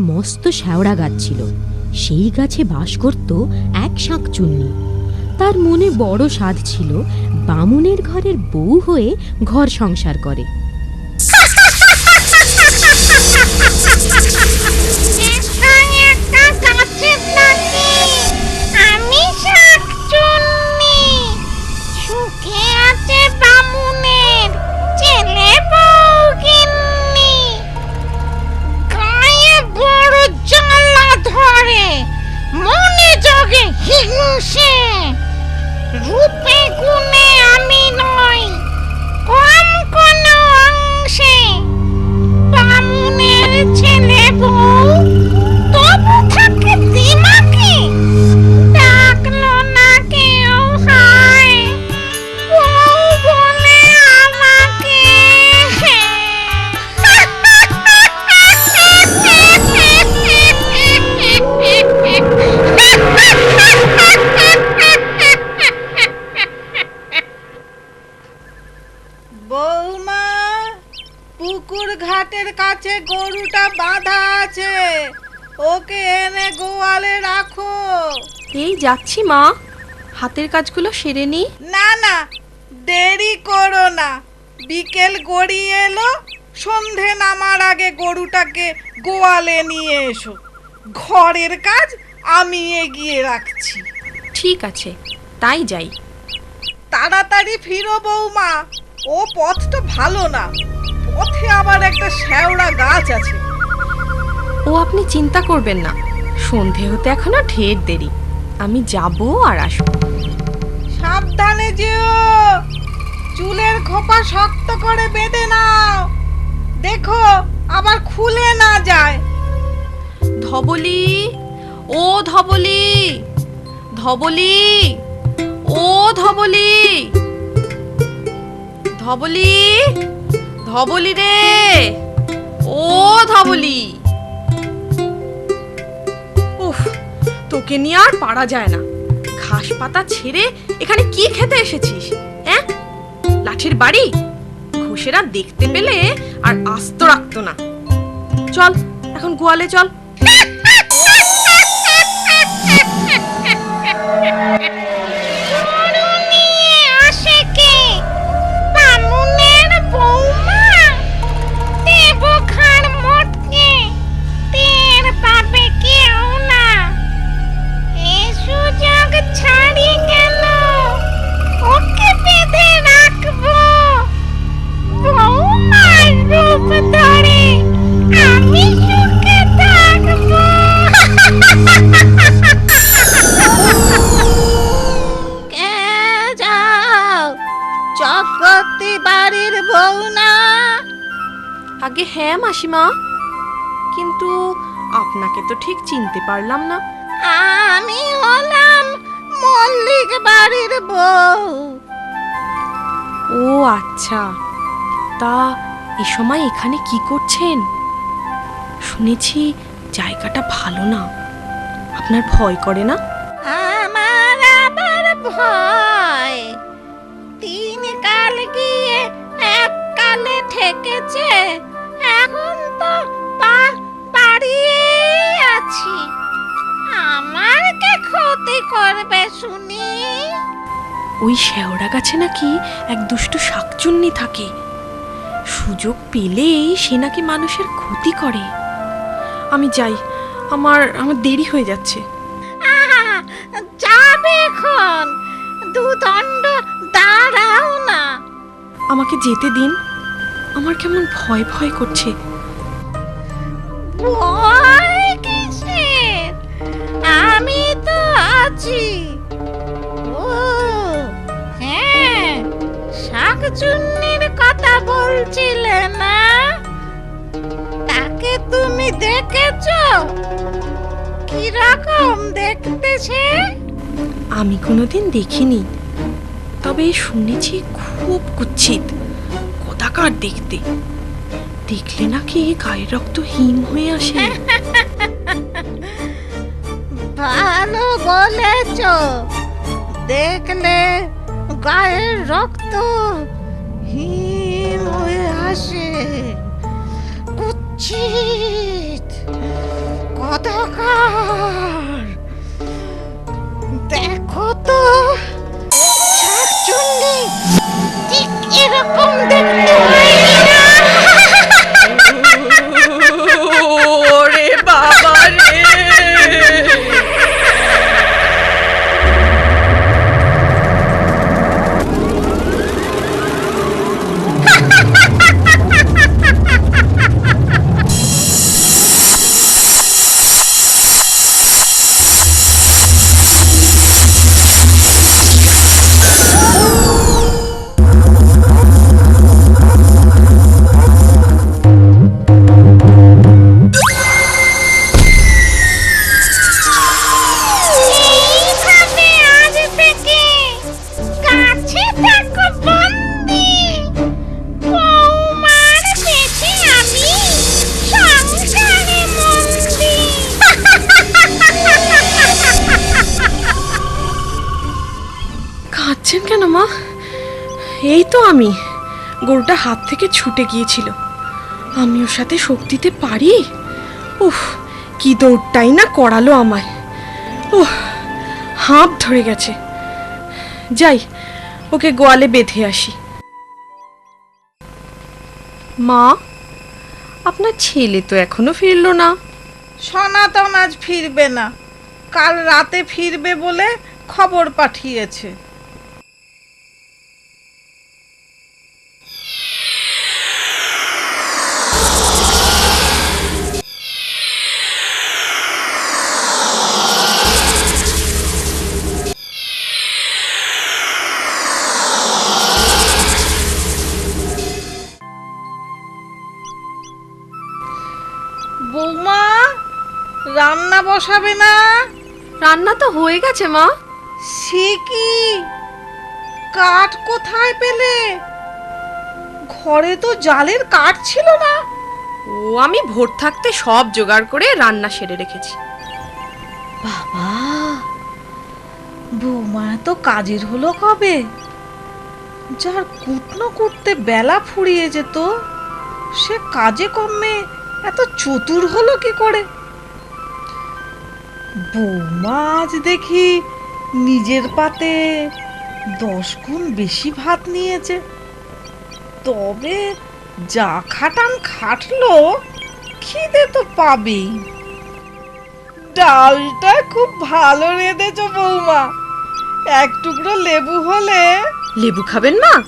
মস্ত শ্যাওড়া গাছ ছিল। সেই গাছে বাস করত এক শাঁক চুন্নি। তার মনে বড় সাধ ছিল, বামুনের ঘরের বউ হয়ে ঘর সংসার করে। 如。গরুটা বাঁধা আছে। ওকে এনে গোয়ালে রাখো। এই যাচ্ছি মা। হাতের কাজগুলো সেরে নি। না না দেরি করো না। বিকেল গড়িয়ে এলো সন্ধে নামার আগে গরুটাকে গোয়ালে নিয়ে এসো। ঘরের কাজ আমি এগিয়ে রাখছি। ঠিক আছে তাই যাই। তাড়াতাড়ি ফিরো বৌমা ও পথটা ভালো না। পথে আবার একটা শ্যাওড়া গাছ আছে। ও আপনি চিন্তা করবেন না। সন্ধে হতে এখনও ঢের দেরি। আমি যাব আর আসব। সাবধানে যেও। চুলের খোপা শক্ত করে বেঁধে নাও। দেখো আবার খুলে না যায়। ধবলি ও ধবলি ধবলি ও ধবলি ধবলি ধবলি রে। ও ধবলি। উফ, তোকে নিয়ে আর পারা যায় না। ঘাস পাতা ছেড়ে এখানে কি খেতে এসেছিস হ্যাঁ? লাঠির বাড়ি? ঘোষেরা দেখতে পেলে আর আস্ত রাখতো না। চল, এখন গোয়ালে চল। আগে হ্যাঁ মাসিমা। কিন্তু আপনাকে তো ঠিক চিনতে পারলাম না। আমি হলাম মল্লিক বাড়ির বউ। ও আচ্ছা। তা এ সময় এখানে কি করছেন? শুনেছি জায়গাটা ভালো না। আপনার ভয় করে না? আমার আবার ভয়। তিন কাল গিয়ে এক কালে ঠেকেছে। এখন তো পা বাড়িয়ে আছি। আমার কে ক্ষতি করবে শুনি? ওই শেওড়া গাছে নাকি এক দুষ্ট শাকচুন্নি থাকে। সুযোগ পেলেই সে নাকি মানুষের ক্ষতি করে। আমি যাই আমার আমার দেরি হয়ে যাচ্ছে। যাবে এখন। দুদণ্ড দাঁড়াও না। আমাকে যেতে দিন। আমার কেমন ভয় ভয় করছে। ভয় কিসের? আমি তো আছি। ও হ্যাঁ শাকচুন্নির কথা বলছিলে না? তাকে তুমি দেখেছ? কীরকম দেখতে সে? আমি কোনোদিন দেখিনি তবে শুনেছি খুব কুচ্ছিত কদাকার দেখতে। দেখলে নাকি গায়ের রক্ত হিম হয়ে আসে। ভালো বলেছ। দেখলে গায়ের রক্ত হিম হয়ে আসে। কুচ্ছিত অধকার দেখো তো শাকচুন্নি এরকম দেখতে আমি। গরুটা হাত থেকে ছুটে গিয়েছিল। আমি ওর সাথে শক্তিতে পারি? উফ, কি দৌড়টাই না করালো আমায়। উহ হাঁপ ধরে গেছে। যাই, ওকে গোয়ালে বেঁধে আসি। মা, আপনার ছেলে তো এখনও ফিরলো না। সনাতন আজ ফিরবে না। কাল রাতে ফিরবে বলে খবর পাঠিয়েছে। বৌমা রান্না বসাবে না? রান্না তো হয়ে গেছে মা। সে কি? কাঠ কোথায় পেলে? ঘরে তো জালের কাঠ ছিল না। ও আমি ভোর থাকতে সব জোগাড় করে রান্না সেরে রেখেছি। বাবা বৌমা তো কাজের হলো কবে? যার কুটনো করতে বেলা ফুরিয়ে যেত সে কাজে কমে এত চতুর হলো কি করে? বৌমা আজ দেখি নিজের পাতে দশ গুণ বেশি ভাত নিয়েছে। তবে যা খাটান খাটলো, খিদে তো পাবেই। ডালটা খুব ভালো রেঁধেছো বৌমা। এক টুকরো লেবু হলে লেবু খাবেন মা?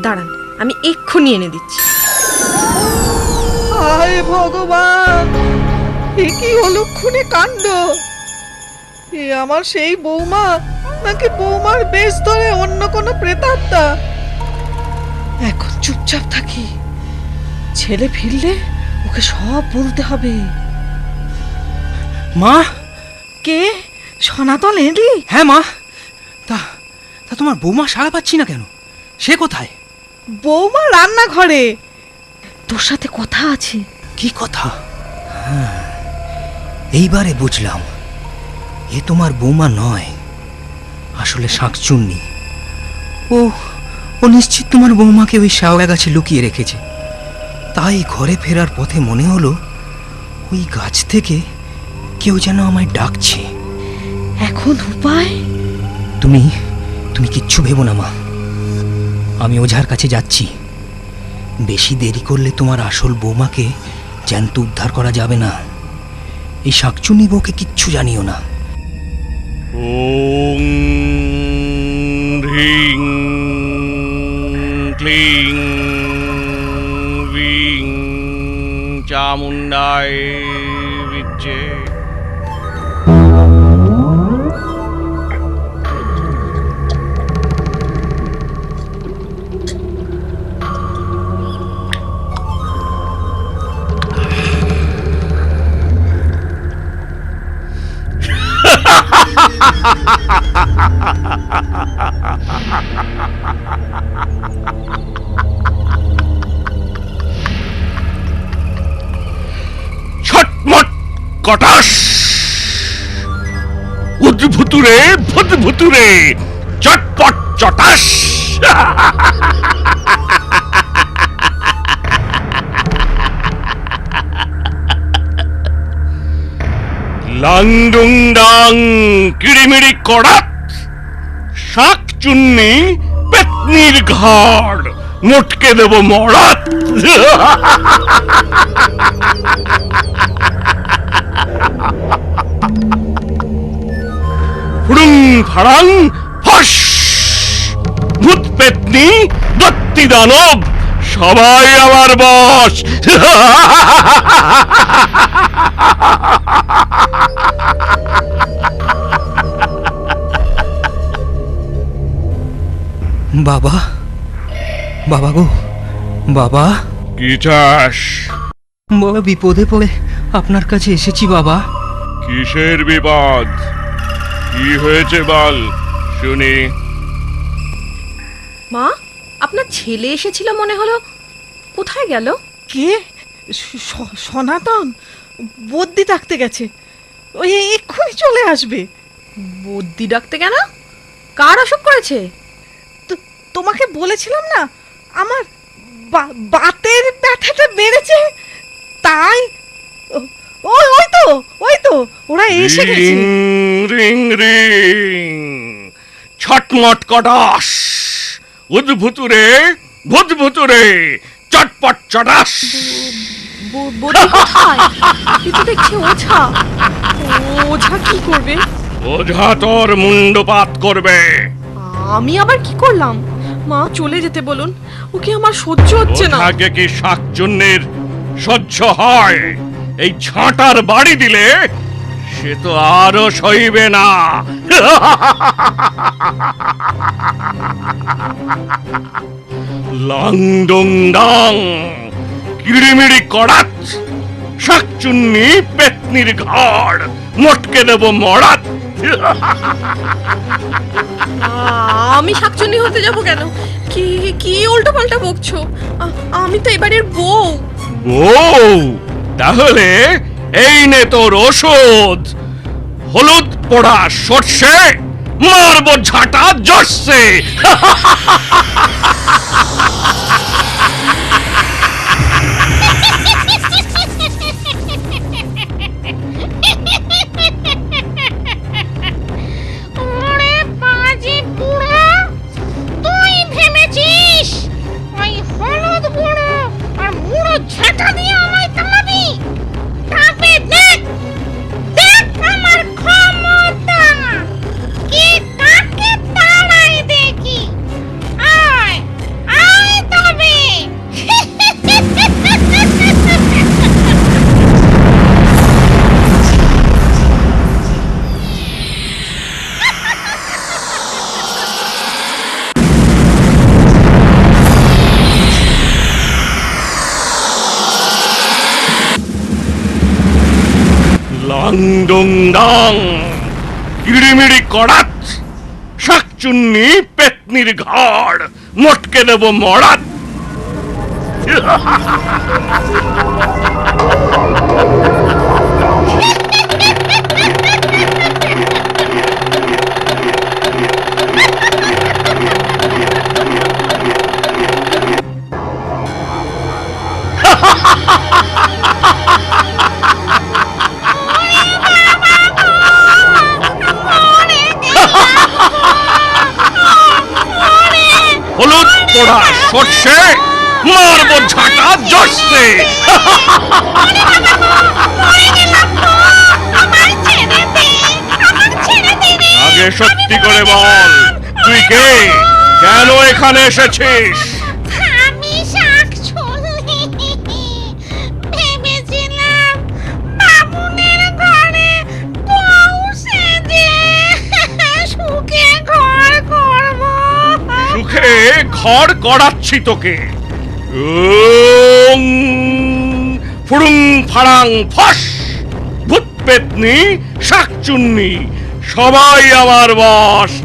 দাঁড়ান, আমি এক্ষুনি এনে দিচ্ছি। হায় ভগবান এ কি অলক্ষণে কাণ্ড? এ আমার সেই বৌমা নাকি বৌমার বেশ ধরে অন্য কোনো প্রেতাত্মা? এখন চুপচাপ থাকি ছেলে ফিরলে ওকে সব বলতে হবে। মা? কে? সনাতন এলি হ্যাঁ মা। তা তা তোমার বৌমা সাড়া পাচ্ছি না কেন? সে কোথায়? বৌমা রান্নাঘরে। তোর সাথে কথা আছে। কি কথা? হ্যাঁ, এইবারে বুঝলাম। এ তোমার বৌমা নয় আসলে শাঁকচুন্নি। ও ও নিশ্চিত তোমার বৌমাকে ওই শ্যাওলা গাছে লুকিয়ে রেখেছে। তাই ঘরে ফেরার পথে মনে হলো ওই গাছ থেকে কেউ যেন আমায় ডাকছে। এখন উপায়? তুমি তুমি কিচ্ছু ভেবো না মা। আমি ওঝার কাছে যাচ্ছি। বেশি দেরি করলে তোমার আসল বৌমাকে জ্যান্ত উদ্ধার করা যাবে না। এই শাকচুনি বউকে কিচ্ছু জানিও না। চামুন্ডায় ছটমট কটাস। উদ্ভুতুরে ভুতভুতুরে চটপট চটাস। লাংডুং ডাং কিড়িমিড়ি কড়াত শাক চুন্নি, পেতনির ঘাড়, মোটকে দেব মরাত ফুড়ুং ফাড়াং, ফস, ভূত পেতনি, দত্তি দানব, সবাই আমার বস। বাবা বাবা গো বাবা। কি চাস? বাবা বিপদে পড়ে আপনার কাছে এসেছি বাবা। কিসের বিপদ? কি হয়েছে বল শুনি। মা আপনার ছেলে এসেছিল মনে হলো। কোথায় গেল? কে? সনাতন? বদ্যি ডাকতে গেছে। ওই এক্ষুনি চলে আসবে। বুদ্ধি ডাকতে কেন? কার অসুখ করেছে? তোমাকে বলেছিলাম না আমার বাতের ব্যথাটা বেড়েছে। তাই ওই ওই তো ওই তো ওরা এসে গেছে। রিং রিং রিং ছটমট কটাস। উদ্ভুতুরে ভূতভুতুরে চটপট চটাস। ব- কোথায়? এ তো দেখছি ওঝা। ওঝা কি করবে? ওঝা তোর মুন্ডপাত করবে। আমি আবার কি করলাম? মা চলে যেতে বলুন। ওকে আমার সহ্য হচ্ছে না। ওঝাকে কি শাকচুন্নির সহ্য হয়? এই ছাঁটার বাড়ি দিলে সে তো আরও সইবে না। লং ডং ডং কিড়িমিড়ি কড়াত শাকচুন্নি পেতনির ঘাড় মটকে দেব মরাত আমি শাকচুন্নি হতে যাব কেন? কি কি উল্টো পাল্টা বকছো আমি তো এবারের বউ। বউ? তাহলে এই নে তোর ওষুধ। হলুদ পোড়া সর্ষে মারব ঝাঁটা জর্ষে কড়াত শাকচুন্নি পেতনির ঘর মটকে দেব মরাত হলুদ পোড়া সর্ষে, মারব ঝাঁটা রে আগে সত্যি করে বল, তুই কে? কেন এখানে এসেছিস? ঘর করাচ্ছি তোকে। ফুড়ুং ফাড়াং ফস ভূত পেতনি শাকচুন্নি সবাই আমার বস।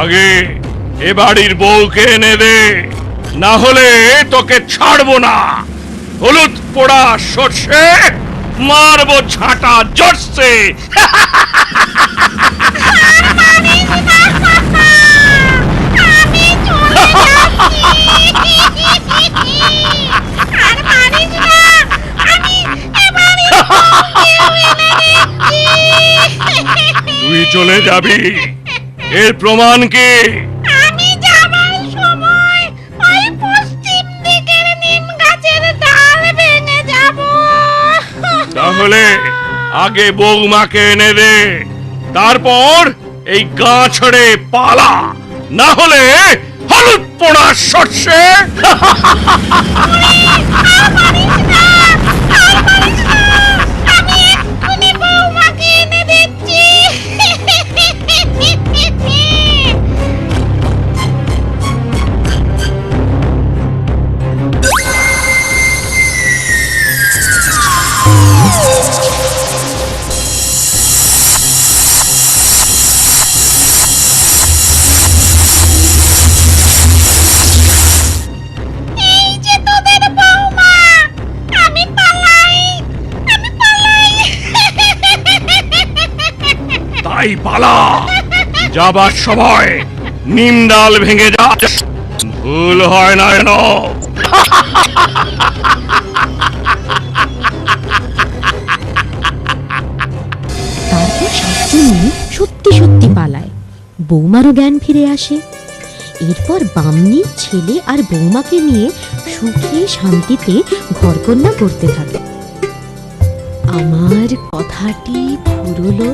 আগে এ বাড়ির বউকে এনে দে। না হলে তোকে ছাড়বো না। হলুদ পোড়া সর্ষে মারবো ছাঁটা জর্ষে তুই চলে যাবি। এর প্রমাণ কি? তাহলে আগে বৌমাকে এনে দে, তারপর এই গা ছড়ে পালা। না হলে হলুদ পোড়া শস্যে তাই পালা। যাবার সময় নিম ডাল ভেঙে যা ভুল হয় না শাকচুন্নি সত্যি সত্যি পালায়। বৌমারও জ্ঞান ফিরে আসে। এরপর বামনির ছেলে আর বৌমাকে নিয়ে সুখে শান্তিতে ঘরকন্যা করতে থাকে। আমার কথাটি ফুরলো।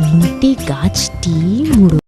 নিমটে গাছটি মুড়ো।